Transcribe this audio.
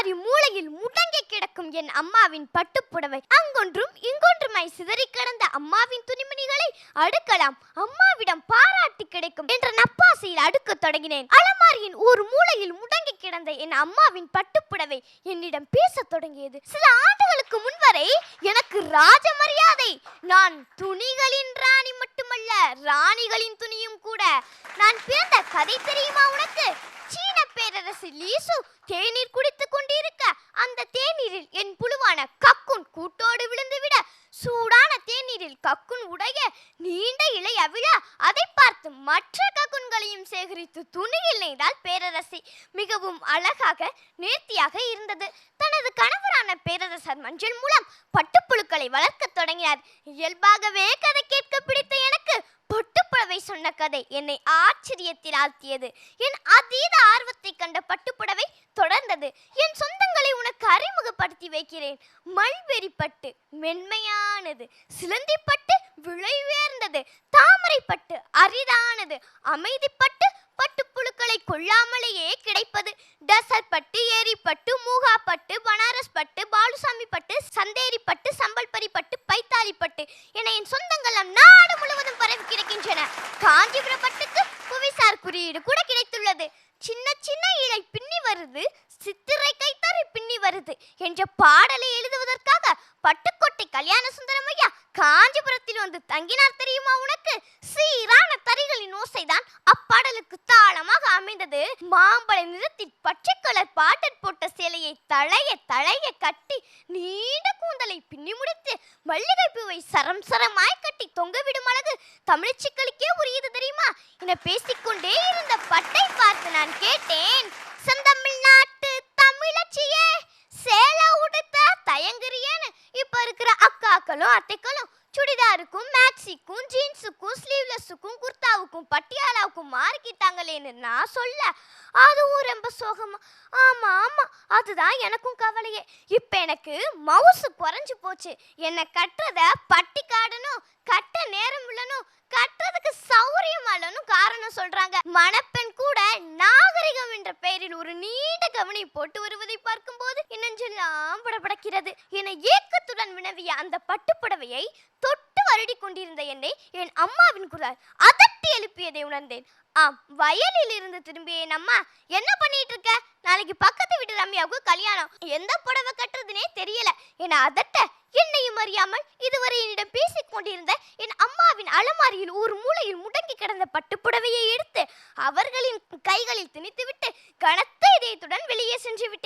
அலமாரி மூலையில் முடங்கி கிடக்கும் என் அம்மாவின் பட்டுப்புடவை. அங்கொன்றும் இங்கொன்றுமாய் சிதறி கிடந்த அம்மாவின் துணிமணிகளை அடுக்கலாம். அம்மாவிடம் பாராட்டு கிடைக்கும் என்ற நப்பாசையில் அடுக்கத் தொடங்கினேன். அலமாரியின் ஒரு மூலையில் முடங்கி கிடந்த என் அம்மாவின் பட்டுப்புடவை என்னிடம் பேசத் தொடங்கியது. சில ஆண்டுகளுக்கு முன்வரை எனக்கு ராஜ மரியாதை நான் துணிகளின் ராணி மட்டுமல்ல ராணிகளின் துணியும் கூட. நான் பிறந்த கதை தெரியுமா உனக்கு? சீன லீசு. தேநீர் குடித்துக் கொண்டிருக்க அந்த தேநீரில் என் புழுவான கக்குன் கூட்டோடு விழுந்துவிட சூடான தேநீரில் கக்குன் உடைய நீண்ட இலை அவிழ அதை பார்த்து மற்ற கக்குன்களையும் சேகரித்து துணியில் நெய்தால் பேரரசி மிகவும் அழகாக நேர்த்தியாக இருந்தது. தனது கணவரான பேரரசர் மஞ்சள் மூலம் பட்டுப்புழுக்களை வளர்க்க தொடங்கினார். இயல்பாகவே கதை கேட்க பிடித்த எனக்கு புடவை சொன்ன கதை என்னை ஆச்சரியத்தில் ஆழ்த்தியது. என் அதீத ஆர்வத்தை கண்ட பட்டுப்புடவை தொடர்ந்தது. என் சொந்தங்களை உனக்கு அறிமுகப்படுத்தி வைக்கிறேன். மல்பெரி பட்டு மென்மையானது. சிலந்தி பட்டு விலை உயர்ந்தது தாமரை பட்டு அரிதானது. அமைதிப்பட்டு பட்டுப்புழுக்களை கொள்ளாமலேயே கிடைப்பது. டசர் பட்டு ஏரி பட்டு மூகா பட்டு பனாரஸ் பட்டு பாலுசாமி பட்டு சந்தேரி பட்டு சம்பல்பரி பட்டு பைத்தாலி பட்டு என என் சொந்தங்கள் நாடு முழுவதும் கிடைக்கின்றன. காஞ்சிபுர பட்டுக்கு புவிசார் குறியீடு கூட கிடைத்துள்ளது. சின்ன சின்ன இலை பின்னி வருது. சித்திரை கைத்தறி பின்னி வருது என்ற பாடலை எழுதுவதற்காக பட்டுக்கோட்டை கல்யாண சுந்தரமையா காஞ்சிபுரத்தில் வந்து தங்கினார் தெரியுமா உனக்கு? சீரான தறிகளின் ஓசைதான் அப்பாடலுக்கு தாளமாக அமைந்தது. மாம்பழ நிறுத்தி பச்சை கலர் பாட்டர் போட்ட சேலையை தழைய தழைய கட்டி நீண்ட கூந்தலை பின்னி முடித்து மல்லிகை பூவை சரம் சரமாய் தமிழ்ச்சிக்களுக்கே உரியது தெரியுமா? என பேசிக்கொண்டே இருந்த பட்டை பார்த்து நான் கேட்டேன் செந்தமிழ்நாட்டு தமிழச்சியே சேலை உடுத்த தயங்குறியேன்னு. இப்ப இருக்கிற அக்காக்களும் அத்தைக்களும் சுடிதாருக்கும் மேக்ஸிக்கும் ஜீன்ஸுக்கும் ஸ்லீவ்லெஸ்ஸுக்கும் குர்தாவுக்கும் பட்டியாலாவுக்கும் மாறிக்கிட்டாங்களேன்னு நான் சொல்ல அதுவும் ரொம்ப சோகமா. ஆமா ஆமா அதுதான் எனக்கும் கவலையே. இப்ப எனக்கு மவுசு குறைஞ்சு போச்சு. என்னை கட்டுறத பட்டிக்காடு மணப்பெண் கூட நாகரிகம் என்ற பெயரில் ஒரு நீண்ட கவனி போட்டு வருவதை பார்க்கும்போது போது படபடக்கிறது. என ஏக்கத்துடன் வினவிய அந்த பட்டுப்புடவையை தொட்டு வருடி கொண்டிருந்த என்னை என் அம்மாவின் குரல் அதட்டி எழுப்பியதை உணர்ந்தேன். ஆம் வயலில் இருந்து திரும்பிய என் அம்மா என்ன பண்ணிட்டு இருக்க? நாளைக்கு பக்கத்து வீட்டு ரம்யாவுக்கு கல்யாணம். எந்த புடவை கட்டுறதுனே தெரியல. என அதட்ட என்னையும் அறியாமல் இதுவரை என்னிடம் பேசிக் கொண்டிருந்த என் அலமாரியில் ஒரு மூலையில் முடங்கி கிடந்த பட்டுப்புடவையை எடுத்து அவர்களின் கைகளில் திணித்துவிட்டு கனத்த இதயத்துடன் வெளியே சென்று விட்டேன்